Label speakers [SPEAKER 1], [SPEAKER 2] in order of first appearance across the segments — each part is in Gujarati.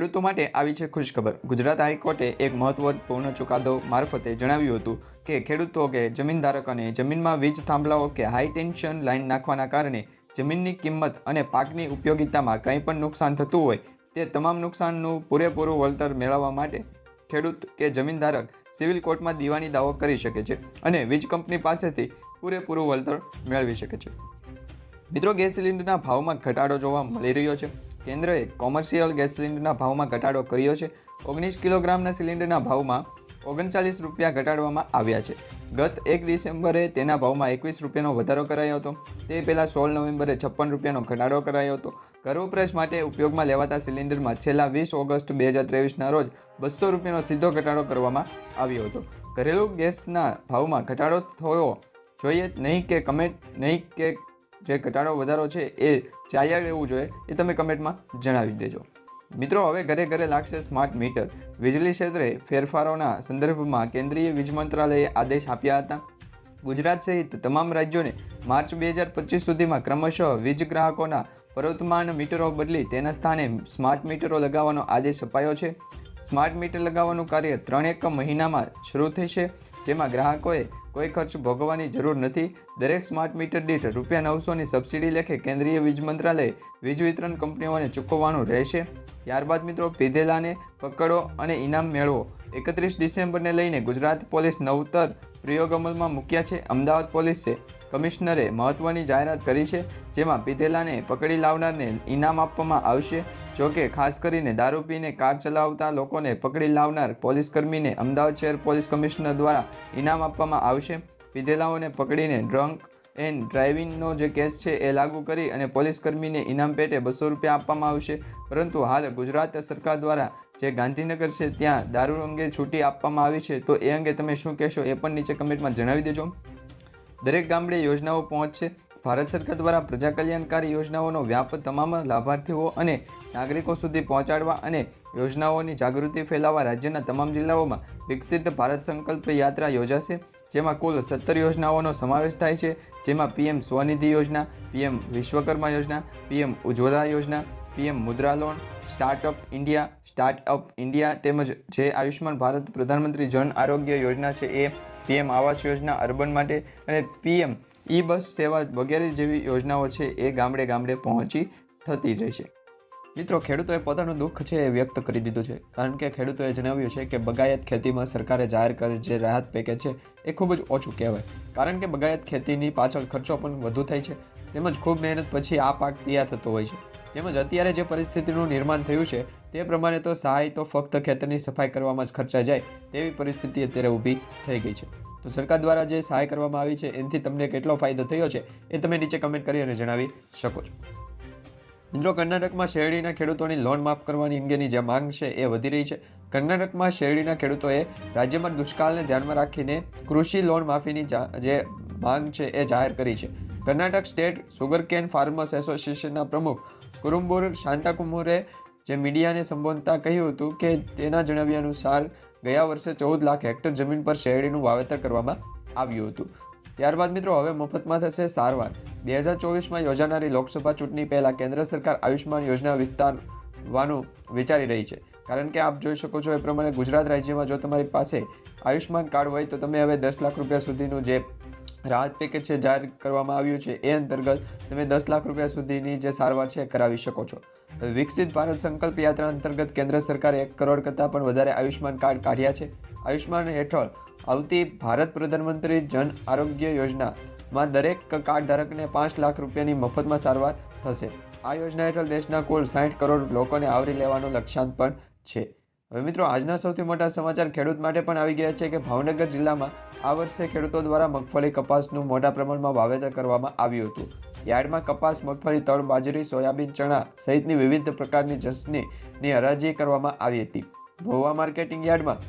[SPEAKER 1] ખેડૂતો માટે આવી છે ખુશખબર. ગુજરાત હાઈકોર્ટે એક મહત્વપૂર્ણ ચુકાદો મારફતે જણાવ્યું હતું કે ખેડૂતો કે જમીનધારક અને જમીનમાં વીજ થાંભલાઓ કે હાઈ ટેન્શન લાઇન નાખવાના કારણે જમીનની કિંમત અને પાકની ઉપયોગિતામાં કંઈ પણ નુકસાન થતું હોય, તે તમામ નુકસાનનું પૂરેપૂરું વળતર મેળવવા માટે ખેડૂત કે જમીનધારક સિવિલ કોર્ટમાં દીવાની દાવો કરી શકે છે અને વીજ કંપની પાસેથી પૂરેપૂરું વળતર મેળવી શકે છે. મિત્રો, ગેસ સિલિન્ડરના ભાવમાં ઘટાડો જોવા મળી રહ્યો છે. કેન્દ્રએ કોમર્શિયલ ગેસ સિલિન્ડરના ભાવમાં ઘટાડો કર્યો છે. ઓગણીસ કિલોગ્રામના સિલિન્ડરના ભાવમાં ઓગણચાલીસ રૂપિયા ઘટાડવામાં આવ્યા છે. ગત એક ડિસેમ્બરે તેના ભાવમાં એકવીસ રૂપિયાનો વધારો કરાયો હતો. તે પહેલાં સોળ નવેમ્બરે છપ્પન રૂપિયાનો ઘટાડો કરાયો હતો. ઘર વપરાશ માટે ઉપયોગમાં લેવાતા સિલિન્ડરમાં છેલ્લા વીસ ઓગસ્ટ બે હજાર ત્રેવીસના રોજ બસો રૂપિયાનો સીધો ઘટાડો કરવામાં આવ્યો હતો. ઘરેલું ગેસના ભાવમાં ઘટાડો થયો. જોઈએ નહીં કે કમેન્ટ નહીં કે જે ઘટાડો વધારો છે એ ચાલ્યા રહેવું જોઈએ એ તમે કમેન્ટમાં જણાવી દેજો. મિત્રો, હવે ઘરે ઘરે લાગશે સ્માર્ટ મીટર વીજળી ક્ષેત્રે ફેરફારોના સંદર્ભમાં કેન્દ્રીય વીજ મંત્રાલયે આદેશ આપ્યા હતા. ગુજરાત સહિત તમામ રાજ્યોને માર્ચ બે હજાર પચીસ સુધીમાં ક્રમશઃ વીજ ગ્રાહકોના પ્રવર્તમાન મીટરો બદલી તેના સ્થાને સ્માર્ટ મીટરો લગાવવાનો આદેશ અપાયો છે. સ્માર્ટ મીટર લગાવવાનું કાર્ય ત્રણેક મહિનામાં શરૂ થશે. જેમાં ગ્રાહકોએ કોઈ ખર્ચ ભોગવવાની જરૂર નથી. દરેક સ્માર્ટ મીટર દીઠ રૂપિયા નવસોની સબસિડી લેખે કેન્દ્રીય વીજ મંત્રાલય વીજ વિતરણ કંપનીઓને ચૂકવવાનું રહેશે. ત્યારબાદ મિત્રો, પીધેલાને પકડો અને ઇનામ મેળવો. એકત્રીસ ડિસેમ્બરને લઈને ગુજરાત પોલીસ નવતર પ્રયોગ અમલમાં મૂક્યા છે. અમદાવાદ પોલીસે કમિશનરે મહત્વની જાહેરાત કરી છે, જેમાં પીધેલાને પકડી લાવનારને ઇનામ આપવામાં આવશે. જોકે ખાસ કરીને દારૂ પીને કાર ચલાવતા લોકોને પકડી લાવનાર પોલીસ કર્મીને અમદાવાદ શહેર પોલીસ કમિશનર દ્વારા ઇનામ આપવામાં આવશે. પીધેલાઓને પકડીને ડ્રંક એન્ડ ડ્રાઇવિંગનો જે કેસ છે એ લાગુ કરી અને પોલીસ કર્મીને ઇનામ પેટે બસો રૂપિયા આપવામાં આવશે. પરંતુ હાલ ગુજરાત સરકાર દ્વારા જે ગાંધીનગર છે, ત્યાં દારૂ અંગે છૂટી આપવામાં આવી છે, તો એ અંગે તમે શું કહેશો? એ પણ નીચે કમેન્ટમાં જણાવી દેજો. દરેક ગામડે યોજનાઓ પહોંચશે. ભારત સરકાર દ્વારા પ્રજા કલ્યાણકારી યોજનાઓનો વ્યાપ તમામ લાભાર્થીઓ અને નાગરિકો સુધી પહોંચાડવા અને યોજનાઓની જાગૃતિ ફેલાવવા રાજ્યના તમામ જિલ્લાઓમાં વિકસિત ભારત સંકલ્પ યાત્રા યોજાશે. જેમાં કુલ સત્તર યોજનાઓનો સમાવેશ થાય છે. જેમાં પીએમ સ્વનિધિ યોજના, પીએમ વિશ્વકર્મા યોજના, પીએમ ઉજ્જવલા યોજના PM Mudra loan, startup India startup India તેમજ જે આયુષ્યમાન ભારત પ્રધાનમંત્રી જન આરોગ્ય યોજના છે એ પીએમ આવાસ યોજના અર્બન માટે અને પીએમ ઈ બસ સેવા વગેરે જેવી યોજનાઓ છે એ ગામડે ગામડે પહોંચી થતી જાય છે. મિત્રો, ખેડૂતોએ પોતાનું દુઃખ છે એ વ્યક્ત કરી દીધું છે. કારણ કે ખેડૂતોએ જણાવ્યું છે કે બગાયત ખેતીમાં સરકારે જાહેર કરેલ જે રાહત પેકેજ છે એ ખૂબ જ ઓછું કહેવાય. કારણ કે બગાયત ખેતીની પાછળ ખર્ચો પણ વધુ થાય છે. તેમજ ખૂબ મહેનત પછી આ પાક તૈયાર થતો હોય છે. તેમજ અત્યારે જે પરિસ્થિતિનું નિર્માણ થયું છે, તે પ્રમાણે તો સહાય તો ફક્ત ખેતરની સફાઈ કરવામાં જ ખર્ચાઈ જાય, તેવી પરિસ્થિતિ અત્યારે ઊભી થઈ ગઈ છે. તો સરકાર દ્વારા જે સહાય કરવામાં આવી છે, એનાથી તમને કેટલો ફાયદો થયો છે, એ તમે નીચે કમેન્ટ કરી અને જણાવી શકો છો. મિત્રો, કર્ણાટકમાં શેરડીના ખેડૂતોની લોન માફ કરવાની અંગેની જે માંગ છે, એ વધી રહી છે. કર્ણાટકમાં શેરડીના ખેડૂતોએ રાજ્યમાં દુષ્કાળને ધ્યાનમાં રાખીને કૃષિ લોન માફીની જે માંગ છે, એ જાહેર કરી છે. Karnataka state sugar cane farmers એસોસિએશનના પ્રમુખ કુરુમ્બુર શાંતાકુમારે જે મીડિયાને સંબોધતા કહ્યું હતું કે તેના જણાવ્યા અનુસાર ગયા વર્ષે ચૌદ લાખ હેક્ટર જમીન પર શેરડીનું વાવેતર કરવામાં આવ્યું હતું. ત્યારબાદ મિત્રો, હવે મફતમાં થશે સારવાર. બે હજાર ચોવીસમાં યોજાનારી લોકસભા ચૂંટણી પહેલાં કેન્દ્ર સરકાર આયુષ્માન યોજના વિસ્તારવાનું વિચારી રહી છે. કારણ કે આપ જોઈ શકો છો એ પ્રમાણે ગુજરાત રાજ્યમાં જો તમારી પાસે આયુષ્માન કાર્ડ હોય તો તમે હવે દસ લાખ રૂપિયા સુધીનું જે રાહત પેકેજ છે જાહેર કરવામાં આવ્યું છે. એ અંતર્ગત તમે દસ લાખ રૂપિયા સુધીની જે સારવાર છે કરાવી શકો છો. વિકસિત ભારત સંકલ્પ યાત્રા અંતર્ગત કેન્દ્ર સરકારે એક કરોડ કરતાં પણ વધારે આયુષ્માન કાર્ડ કાઢ્યા છે. આયુષ્માન હેઠળ આવતી ભારત પ્રધાનમંત્રી જન આરોગ્ય યોજનામાં દરેક કાર્ડ ધારકને પાંચ લાખ રૂપિયાની મફતમાં સારવાર થશે. આ યોજના હેઠળ દેશના કુલ સાઠ કરોડ લોકોને આવરી લેવાનો લક્ષ્યાંક પણ છે. હવે મિત્રો, આજના સૌથી મોટા સમાચાર ખેડૂત માટે પણ આવી ગયા છે કે ભાવનગર જિલ્લામાં આ વર્ષે ખેડૂતો દ્વારા મગફળી કપાસનું મોટા પ્રમાણમાં વાવેતર કરવામાં આવ્યું હતું. યાર્ડમાં કપાસ, મગફળી, તળ, બાજરી, સોયાબીન, ચણા સહિતની વિવિધ પ્રકારની જસની હરાજી કરવામાં આવી હતી. ભોવા માર્કેટિંગ યાર્ડમાં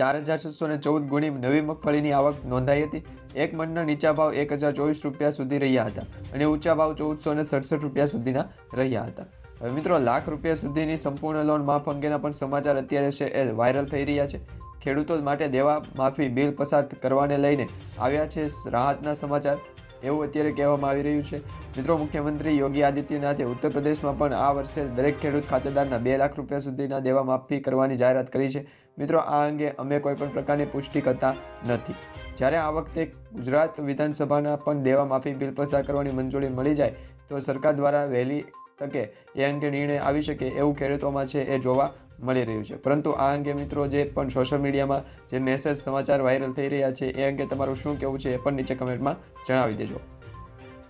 [SPEAKER 1] ચાર હજાર છસો ને ચૌદ ગુણી નવી મગફળીની આવક નોંધાઈ હતી. એક મણના નીચા ભાવ એક હજાર ચોવીસ રૂપિયા સુધી રહ્યા હતા અને ઊંચા ભાવ ચૌદસો ને સડસઠ રૂપિયા સુધીના રહ્યા હતા. હવે મિત્રો, લાખ રૂપિયા સુધીની સંપૂર્ણ લોન માફ અંગેના પણ સમાચાર અત્યારે છે એ વાયરલ થઈ રહ્યા છે. ખેડૂતો માટે દેવા માફી બિલ પસાર કરવાને લઈને આવ્યા છે રાહતના સમાચાર, એવું અત્યારે કહેવામાં આવી રહ્યું છે. મિત્રો, મુખ્યમંત્રી યોગી આદિત્યનાથે ઉત્તર પ્રદેશમાં પણ આ વર્ષે દરેક ખેડૂત ખાતેદારના બે લાખ રૂપિયા સુધીના દેવા માફી કરવાની જાહેરાત કરી છે. મિત્રો, આ અંગે અમે કોઈ પણ પ્રકારની પુષ્ટિ કરતા નથી. જ્યારે આ વખતે ગુજરાત વિધાનસભાના પણ દેવા માફી બિલ પસાર કરવાની મંજૂરી મળી જાય, તો સરકાર દ્વારા વહેલી તકે એ અંગે નિર્ણય આવી શકે એવું ખેડૂતોમાં છે, એ જોવા મળી રહ્યું છે. પરંતુ આ અંગે મિત્રો જે પણ સોશિયલ મીડિયામાં જે મેસેજ સમાચાર વાયરલ થઈ રહ્યા છે, એ અંગે તમારું શું કહેવું છે એ પણ નીચે કમેન્ટમાં જણાવી દેજો.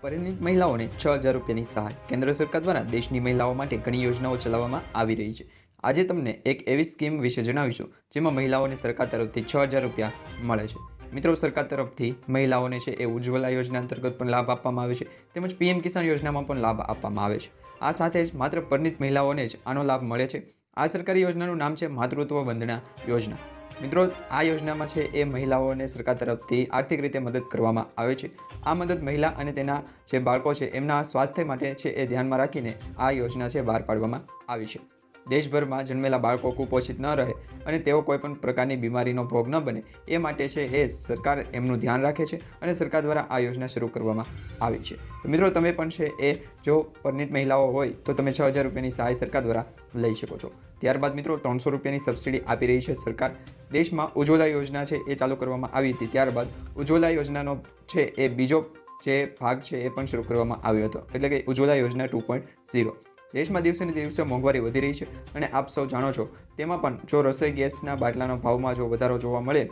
[SPEAKER 1] પરિણીત મહિલાઓને છ હજાર રૂપિયાની સહાય કેન્દ્ર સરકાર દ્વારા દેશની મહિલાઓ માટે ઘણી યોજનાઓ ચલાવવામાં આવી રહી છે. આજે તમને એક એવી સ્કીમ વિશે જણાવીશું, જેમાં મહિલાઓને સરકાર તરફથી છ હજાર રૂપિયા મળે છે. મિત્રો, સરકાર તરફથી મહિલાઓને છે એ ઉજ્જવલા યોજના અંતર્ગત પણ લાભ આપવામાં આવે છે, તેમજ પીએમ કિસાન યોજનામાં પણ લાભ આપવામાં આવે છે. આ સાથે જ માત્ર પરણિત મહિલાઓને જ આનો લાભ મળે છે. આ સરકારી યોજનાનું નામ છે માતૃત્વ વંદના યોજના. મિત્રો, આ યોજનામાં છે એ મહિલાઓને સરકાર તરફથી આર્થિક રીતે મદદ કરવામાં આવે છે. આ મદદ મહિલા અને તેના જે બાળકો છે, એમના સ્વાસ્થ્ય માટે છે એ ધ્યાનમાં રાખીને આ યોજના છે બહાર પાડવામાં આવી છે. દેશભરમાં જન્મેલા બાળકો કુપોષિત ન રહે અને તેઓ કોઈપણ પ્રકારની બીમારીનો ભોગ ન બને. એ માટે છે એ સરકાર એમનું ધ્યાન રાખે છે અને સરકાર દ્વારા આ યોજના શરૂ કરવામાં આવી છે. તો મિત્રો, તમે પણ છે એ જો પરિણીત મહિલાઓ હોય, તો તમે છ હજાર રૂપિયાની સહાય સરકાર દ્વારા લઈ શકો છો. ત્યારબાદ મિત્રો, ત્રણસો રૂપિયાની સબસિડી આપી રહી છે સરકાર. દેશમાં ઉજ્જવલા યોજના છે એ ચાલુ કરવામાં આવી હતી. ત્યારબાદ ઉજ્જવલા યોજનાનો છે એ બીજો જે ભાગ છે એ પણ શરૂ કરવામાં આવ્યો હતો. એટલે કે ઉજ્જવલા યોજના ટુ પોઈન્ટ ઝીરો. દેશમાં દિવસેને દિવસે મોંઘવારી વધી રહી છે અને આપ સૌ જાણો છો, તેમાં પણ જો રસોઈ ગેસના બાટલાનો ભાવમાં જો વધારો જોવા મળે,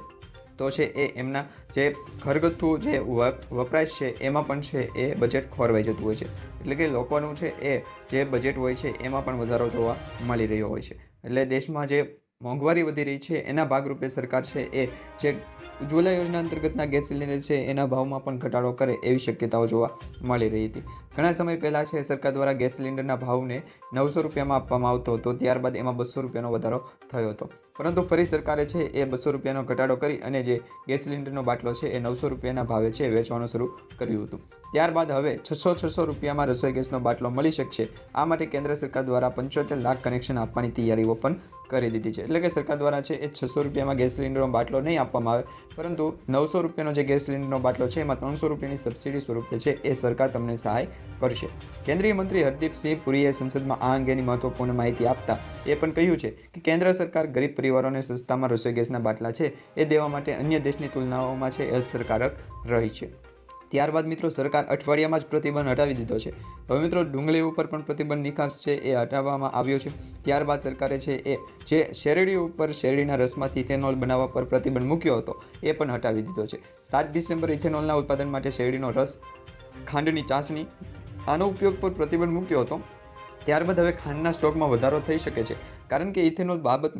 [SPEAKER 1] તો છે એ એમના જે ઘરગથ્થુ જે વપ- વપરાશ છે, એમાં પણ છે એ બજેટ ખોરવાઈ જતું હોય છે. એટલે કે લોકોનું છે એ જે બજેટ હોય છે, એમાં પણ વધારો જોવા મળી રહ્યો હોય છે. એટલે દેશમાં જે મોંઘવારી વધી રહી છે, એના ભાગરૂપે સરકાર છે એ જે ઉજ્જવલા યોજના અંતર્ગતના ગેસ સિલિન્ડર છે, એના ભાવમાં પણ ઘટાડો કરે એવી શક્યતાઓ જોવા મળી રહી હતી. ઘણા સમય પહેલાં છે, સરકાર દ્વારા ગેસ સિલિન્ડરના ભાવને નવસો રૂપિયામાં આપવામાં આવતો હતો, ત્યારબાદ એમાં બસો રૂપિયાનો વધારો થયો હતો. પરંતુ ફરી સરકારે છે, એ બસો રૂપિયાનો ઘટાડો કરી અને જે ગેસ સિલિન્ડરનો બાટલો છે, એ નવસો રૂપિયાના ભાવે છે વેચવાનું શરૂ કર્યું હતું. ત્યારબાદ હવે છસો છસો રૂપિયામાં રસોઈ ગેસનો બાટલો મળી શકશે. આ માટે કેન્દ્ર સરકાર દ્વારા પંચોતેર લાખ કનેક્શન આપવાની તૈયારીઓ પણ કરી દીધી છે. એટલે કે સરકાર દ્વારા છે એ છસો રૂપિયામાં ગેસ સિલિન્ડરનો બાટલો નહીં આપવામાં આવે, પરંતુ નવસો રૂપિયાનો જે ગેસ સિલિન્ડરનો બાટલો છે એમાં ત્રણસો રૂપિયાની સબસિડી સ્વરૂપે છે એ સરકાર તમને સહાય કરશે. કેન્દ્રીય મંત્રી હરદીપસિંહ પુરીએ સંસદમાં આ અંગેની મહત્વપૂર્ણ માહિતી આપતા એ પણ કહ્યું છે કે કેન્દ્ર સરકાર ગરીબ પરિવારોને સસ્તામાં રસોઈ ગેસના બાટલા છે એ દેવા માટે અન્ય દેશની તુલનાઓમાં છે એ અસરકારક રહી છે. ત્યારબાદ મિત્રો સરકાર અઠવાડિયામાં જ પ્રતિબંધ હટાવી દીધો છે. હવે મિત્રો ડુંગળી ઉપર પણ પ્રતિબંધ નિકાસ છે એ હટાવવામાં આવ્યો છે. ત્યારબાદ સરકારે છે એ, જે શેરડી ઉપર શેરડીના રસમાંથી ઇથેનોલ બનાવવા પર પ્રતિબંધ મૂક્યો હતો, એ પણ હટાવી દીધો છે. સાત ડિસેમ્બર ઇથેનોલના ઉત્પાદન માટે શેરડીનો રસ, ખાંડની ચાસણી, આનો ઉપયોગ પર પ્રતિબંધ મૂક્યો હતો. ત્યારબાદ હવે ખાંડના સ્ટોકમાં વધારો થઈ શકે છે, કારણ કે ઇથેનોલ બાબત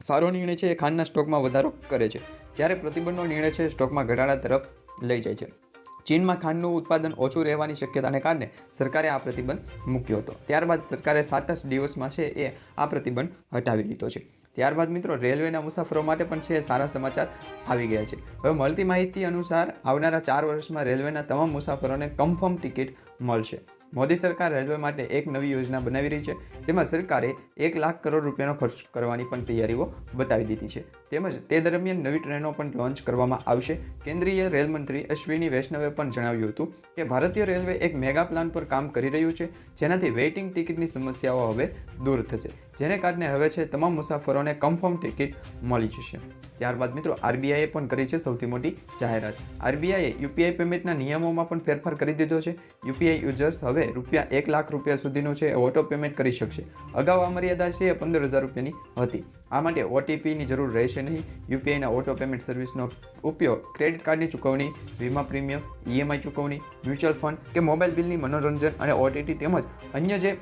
[SPEAKER 1] સારો નિર્ણય છે એ ખાંડના સ્ટોકમાં વધારો કરે છે. જ્યારે પ્રતિબંધનો નિર્ણય છે સ્ટોકમાં ઘટાડા તરફ લઈ જાય છે. ચીનમાં ખાંડનું ઉત્પાદન ઓછું રહેવાની શક્યતાને કારણે સરકારે આ પ્રતિબંધ મૂક્યો હતો. ત્યારબાદ સરકારે સાત જ દિવસમાં છે એ આ પ્રતિબંધ હટાવી લીધો છે. ત્યારબાદ મિત્રો, રેલવેના મુસાફરો માટે પણ છે સારા સમાચાર આવી ગયા છે. હવે મળતી માહિતી અનુસાર આવનારા ચાર વર્ષમાં રેલવેના તમામ મુસાફરોને કન્ફર્મ ટિકિટ મળશે. મોદી સરકાર રેલવે માટે એક નવી યોજના બનાવી રહી છે, જેમાં સરકારે એક લાખ કરોડ રૂપિયાનો ખર્ચ કરવાની પણ તૈયારીઓ બતાવી દીધી છે. તેમજ તે દરમિયાન નવી ટ્રેનો પણ લોન્ચ કરવામાં આવશે. કેન્દ્રીય રેલમંત્રી અશ્વિની વૈષ્ણવે પણ જણાવ્યું હતું કે, ભારતીય રેલવે એક મેગા પ્લાન પર કામ કરી રહ્યું છે, જેનાથી વેઇટિંગ ટિકિટની સમસ્યાઓ હવે દૂર થશે. જેને કારણે હવે છે, તમામ મુસાફરોને કન્ફર્મ ટિકિટ મળી જશે. ત્યારબાદ મિત્રો આરબીઆઈએ પણ કરી છે સૌથી મોટી જાહેરાત. આરબીઆઈએ યુપીઆઈ પેમેન્ટના નિયમોમાં પણ ફેરફાર કરી દીધો છે. યુપીઆઈ યુઝર્સ હવે રૂપિયા એક લાખ રૂપિયા સુધીનું છે ઓટો પેમેન્ટ કરી શકશે. અગાઉ આ મર્યાદા છે એ પંદર હજાર રૂપિયાની હતી. આ માટે ઓટીપીની જરૂર રહેશે નહીં. યુપીઆઈના ઓટો પેમેન્ટ સર્વિસનો ઉપયોગ ક્રેડિટ કાર્ડની ચૂકવણી, વીમા પ્રીમિયમ ઈએમઆઈ ચૂકવણી, મ્યુચ્યુઅલ ફંડ કે મોબાઈલ બિલની મનોરંજન અને ઓટીટી તેમજ અન્ય જે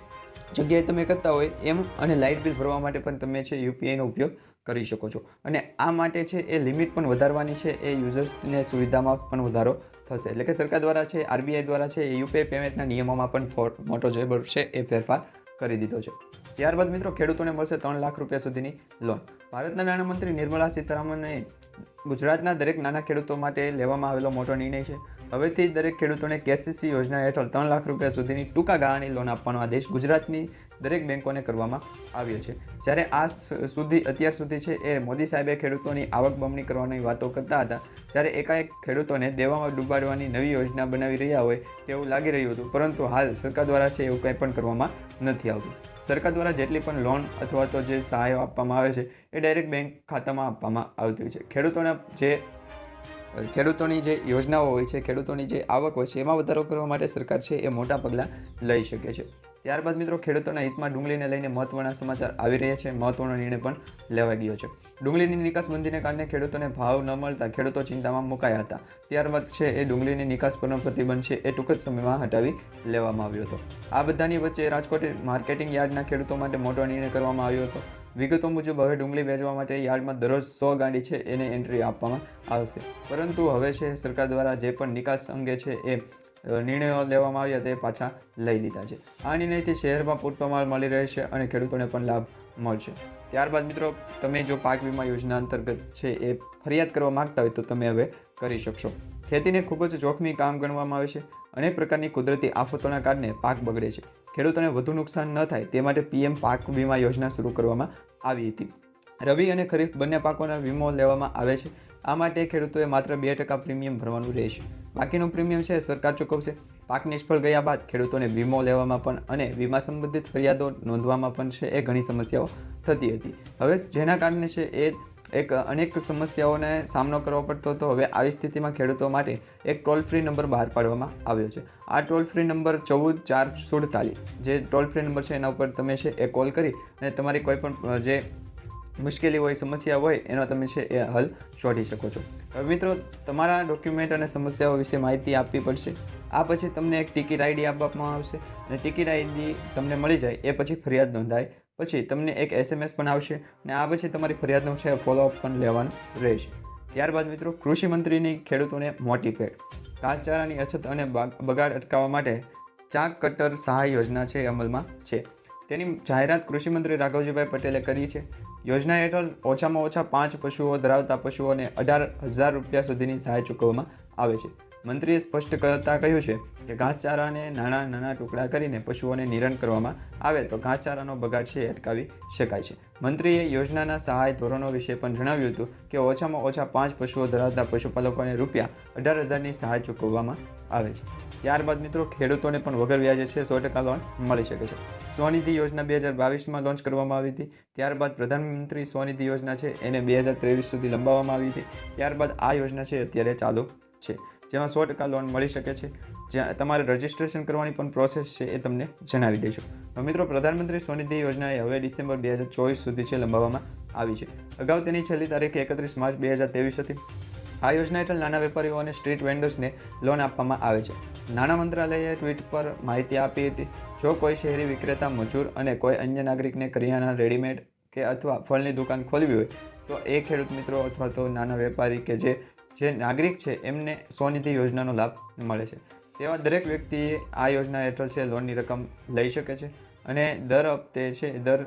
[SPEAKER 1] જગ્યાએ તમે કરતા હોય એમ અને લાઇટ બિલ ભરવા માટે પણ તમે છે યુપીઆઈનો ઉપયોગ કરી શકો છો. અને આ માટે છે એ લિમિટ પણ વધારવાની છે, એ યુઝર્સને સુવિધામાં પણ વધારો થશે. એટલે કે સરકાર દ્વારા છે, આરબીઆઈ દ્વારા છે, એ યુપીઆઈ પેમેન્ટના નિયમોમાં પણ મોટો જે છે એ ફેરફાર કરી દીધો છે. ત્યારબાદ મિત્રો, ખેડૂતોને મળશે ત્રણ લાખ રૂપિયા સુધીની લોન. ભારતના નાણામંત્રી નિર્મલા સીતારામને ગુજરાતના દરેક નાના ખેડૂતો માટે લેવામાં આવેલો મોટો નિર્ણય છે. હવેથી દરેક ખેડૂતોને કેસીસી યોજના હેઠળ ત્રણ લાખ રૂપિયા સુધીની ટૂંકા ગાળાની લોન આપવાનો આદેશ ગુજરાતની દરેક બેંકોને કરવામાં આવ્યો છે. જ્યારે આ સુધી, અત્યાર સુધી છે એ મોદી સાહેબે ખેડૂતોની આવક બમણી કરવાની વાતો કરતા હતા. જ્યારે એકાએક ખેડૂતોને દેવામાં ડૂબાડવાની નવી યોજના બનાવી રહ્યા હોય તેવું લાગી રહ્યું હતું. પરંતુ હાલ સરકાર દ્વારા છે એવું કંઈ પણ કરવામાં નથી આવતું. સરકાર દ્વારા જેટલી પણ લોન અથવા તો જે સહાયો આપવામાં આવે છે એ ડાયરેક્ટ બેંક ખાતામાં આપવામાં આવતી હોય છે. ખેડૂતોના જે ખેડૂતોની જે યોજનાઓ હોય છે, ખેડૂતોની જે આવક હોય છે, એમાં વધારો કરવા માટે સરકાર છે એ મોટા પગલાં લઈ શકે છે. ત્યારબાદ મિત્રો, ખેડૂતોના હિતમાં ડુંગળીને લઈને મહત્વના સમાચાર આવી રહ્યા છે, મહત્વનો નિર્ણય પણ લેવાઈ ગયો છે. ડુંગળીની નિકાસબંધીને કારણે ખેડૂતોને ભાવ ન મળતા ખેડૂતો ચિંતામાં મુકાયા હતા. ત્યારબાદ છે એ ડુંગળીની નિકાસ પરનો પ્રતિબંધ છે એ ટૂંક જ સમયમાં હટાવી લેવામાં આવ્યો હતો. આ બધાની વચ્ચે રાજકોટ માર્કેટિંગ યાર્ડના ખેડૂતો માટે મોટો નિર્ણય કરવામાં આવ્યો હતો. વિગતો મુજબ હવે ડુંગળી વેચવા માટે યાર્ડમાં દરરોજ સો ગાડી છે એને એન્ટ્રી આપવામાં આવશે. પરંતુ હવે છે સરકાર દ્વારા જે પણ નિકાસ અંગે છે એ નિર્ણયો લેવામાં આવ્યા તે પાછા લઈ લીધા છે. આ નિર્ણયથી શહેરમાં પૂરતો માલ મળી રહેશે અને ખેડૂતોને પણ લાભ મળશે. ત્યારબાદ મિત્રો, તમે જો પાક વીમા યોજના અંતર્ગત છે એ ફરિયાદ કરવા માંગતા હોય તો તમે હવે કરી શકશો. ખેતીને ખૂબ જ જોખમી કામ ગણવામાં આવે છે. અનેક પ્રકારની કુદરતી આફતોના કારણે પાક બગડે છે. ખેડૂતોને વધુ નુકસાન ન થાય તે માટે પીએમ પાક વીમા યોજના શરૂ કરવામાં આવી હતી. રવિ અને ખરીફ બંને પાકોના વીમો લેવામાં આવે છે. આ માટે ખેડૂતોએ માત્ર બે ટકા પ્રીમિયમ ભરવાનું રહેશે. બાકીનું પ્રીમિયમ છે, સરકાર ચૂકવશે. પાક નિષ્ફળ ગયા બાદ ખેડૂતોને વીમો લેવામાં પણ અને વીમા સંબંધિત ફરિયાદો નોંધવામાં પણ છે એ ઘણી સમસ્યાઓ થતી હતી. હવે જેના કારણે છે એ એક અનેક સમસ્યાઓને સામનો કરવો પડતો હતો. હવે આવી સ્થિતિમાં ખેડૂતો માટે એક ટોલ ફ્રી નંબર બહાર પાડવામાં આવ્યો છે. આ ટોલ ફ્રી નંબર ચૌદ ચાર સુડતાલીસ, જે ટોલ ફ્રી નંબર છે એના ઉપર તમે છે એ કોલ કરી અને તમારી કોઈ પણ જે મુશ્કેલી હોય, સમસ્યા હોય, એનો તમે છે એ હલ શોધી શકો છો. હવે મિત્રો, તમારા ડોક્યુમેન્ટ અને સમસ્યાઓ વિશે માહિતી આપવી પડશે. આ પછી તમને એક ટિકિટ આઈડી આપવામાં આવશે અને ટિકિટ આઈડી તમને મળી જાય, એ પછી ફરિયાદ નોંધાય. પછી તમને એક એસએમએસ પણ આવશે અને આ પછી તમારી ફરિયાદનો છે ફોલોઅપ પણ લેવાનું રહેશે. ત્યારબાદ મિત્રો, કૃષિ મંત્રીની ખેડૂતોને મોટી ભેટ. ઘાસચારાની અછત અને બાગ- બગાડ અટકાવવા માટે ચાક કટર સહાય યોજના છે અમલમાં છે. તેની જાહેરાત કૃષિમંત્રી રાઘવજીભાઈ પટેલે કરી છે. યોજના હેઠળ ઓછામાં ઓછા પાંચ પશુઓ ધરાવતા પશુઓને અઢાર હજાર રૂપિયા સુધીની સહાય ચૂકવવામાં આવે છે. મંત્રીએ સ્પષ્ટ કરતા કહ્યું છે કે ઘાસચારાને નાના નાના ટુકડા કરીને પશુઓને નિરણ કરવામાં આવે તો ઘાસચારાનો બગાડ છે, અટકાવી શકાય છે. મંત્રીએ યોજનાના સહાય ધોરણો વિશે પણ જણાવ્યું હતું કે ઓછામાં ઓછા પાંચ પશુઓ ધરાવતા પશુપાલકોને રૂપિયા અઢાર હજારની સહાય ચૂકવવામાં આવે છે. ત્યારબાદ મિત્રો, ખેડૂતોને પણ વગર વ્યાજે છે, સો ટકા લોન મળી શકે છે. સ્વનિધિ યોજના બે હજાર બાવીસમાં લોન્ચ કરવામાં આવી હતી. ત્યારબાદ પ્રધાનમંત્રી સ્વનિધિ યોજના છે, એને બે હજાર ત્રેવીસ સુધી લંબાવવામાં આવી હતી. ત્યારબાદ આ યોજના છે, અત્યારે ચાલુ છે. જેમાં સો ટકા લોન મળી શકે છે. જ્યાં તમારે રજિસ્ટ્રેશન કરવાની પણ પ્રોસેસ છે એ તમને જણાવી દઈશું. મિત્રો, પ્રધાનમંત્રી સ્વનિધિ યોજના એ હવે ડિસેમ્બર બે હજાર ચોવીસ સુધી છે લંબાવવામાં આવી છે. અગાઉ તેની છેલ્લી તારીખ એકત્રીસ માર્ચ બે હજાર ત્રેવીસ હતી. આ યોજના હેઠળ નાના વેપારીઓ અને સ્ટ્રીટ વેન્ડર્સને લોન આપવામાં આવે છે. નાણાં મંત્રાલયે ટ્વીટ પર માહિતી આપી હતી, જો કોઈ શહેરી વિક્રેતા, મજૂર અને કોઈ અન્ય નાગરિકને કરિયાણા રેડીમેડ કે અથવા ફળની દુકાન ખોલવી હોય, તો એ ખેડૂત મિત્રો અથવા તો નાના વેપારી કે જે જે નાગરિક છે, એમને સ્વનિધિ યોજનાનો લાભ મળે છે. તેવા દરેક વ્યક્તિએ આ યોજના હેઠળ છે, લોનની રકમ લઈ શકે છે અને દર હપ્તે છે, દર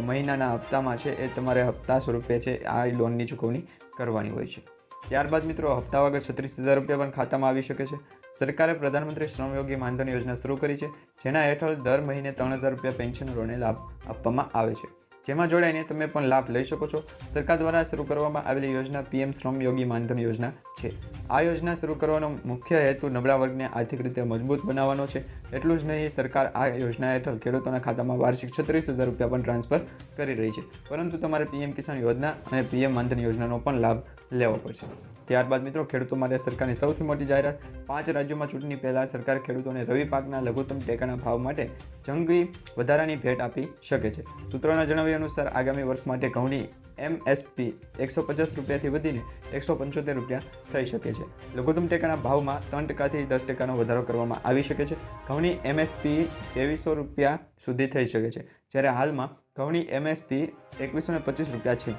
[SPEAKER 1] મહિનાના હપ્તામાં છે, એ તમારે હપ્તા સ્વરૂપે છે, આ લોનની ચૂકવણી કરવાની હોય છે. ત્યારબાદ મિત્રો, હપ્તા વગર છત્રીસ હજાર રૂપિયા પણ ખાતામાં આવી શકે છે. સરકારે પ્રધાનમંત્રી શ્રમયોગી માનધન યોજના શરૂ કરી છે, જેના હેઠળ દર મહિને ત્રણ હજાર રૂપિયા પેન્શનરોને લાભ આપવામાં આવે છે. જેમાં જોડાઈને તમે પણ લાભ લઈ શકો છો. સરકાર દ્વારા શરૂ કરવામાં આવેલી યોજના પીએમ શ્રમ યોગી માનધન યોજના છે. આ યોજના શરૂ કરવાનો મુખ્ય હેતુ નબળા વર્ગને આર્થિક રીતે મજબૂત બનાવવાનો છે. એટલું જ નહીં, સરકાર આ યોજના હેઠળ ખેડૂતોના ખાતામાં વાર્ષિક છત્રીસ હજાર રૂપિયા પણ ટ્રાન્સફર કરી રહી છે. પરંતુ તમારે પીએમ કિસાન યોજના અને પીએમ માનધન યોજનાનો પણ લાભ લેવો પડશે. ત્યારબાદ મિત્રો, ખેડૂતો માટે સરકારની સૌથી મોટી જાહેરાત, પાંચ રાજ્યોમાં ચૂંટણી પહેલાં સરકાર ખેડૂતોને રવિ પાકના લઘુત્તમ ટેકાના ભાવ માટે જંગી વધારાની ભેટ આપી શકે છે. સૂત્રોના જણાવ્યા અનુસાર આગામી વર્ષ માટે ઘઉંની એમએસપી એકસો પચાસ રૂપિયાથી વધીને એકસો પંચોતેર રૂપિયા થઈ શકે છે. લઘુત્તમ ટેકાના ભાવમાં ત્રણ ટકાથી દસ ટકાનો વધારો કરવામાં આવી શકે છે. ઘઉંની એમએસપી ત્રેવીસો રૂપિયા સુધી થઈ શકે છે. જ્યારે હાલમાં ઘઉંની એમએસપી એકવીસો ને પચીસ રૂપિયા છે.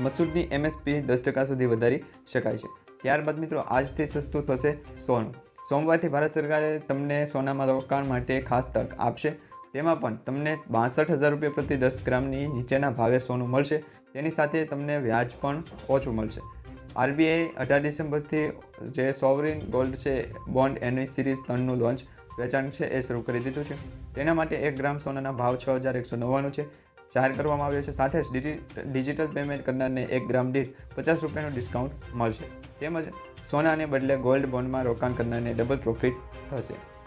[SPEAKER 1] મસૂરની એમએસપી દસ ટકા સુધી વધારી શકાય છે. ત્યારબાદ મિત્રો, આજથી સસ્તું થશે સોનું. સોમવારથી ભારત સરકારે તમને સોનામાં રોકાણ માટે ખાસ તક આપશે. તેમાં પણ તમને બાસઠ હજાર રૂપિયા પ્રતિ દસ ગ્રામની નીચેના ભાવે સોનું મળશે. તેની સાથે તમને વ્યાજ પણ ઓછું મળશે. આરબીઆઈ અઢાર ડિસેમ્બરથી જે સોવરિન ગોલ્ડ છે, બોન્ડ એની સિરીઝ ત્રણનું લોન્ચ વેચાણ છે એ શરૂ કરી દીધું છે. તેના માટે એક ગ્રામ સોનાના ભાવ છ હજાર એકસો નવ્વાણું છે. જાહેર કરવામાં આવ્યો છે. સાથે જ ડિજિ- ડિજિટલ પેમેન્ટ કરનારને એક ગ્રામ દીઠ પચાસ રૂપિયાનું ડિસ્કાઉન્ટ મળશે. તેમજ સોનાને બદલે ગોલ્ડ બોન્ડમાં રોકાણ કરનારને ડબલ પ્રોફિટ થશે.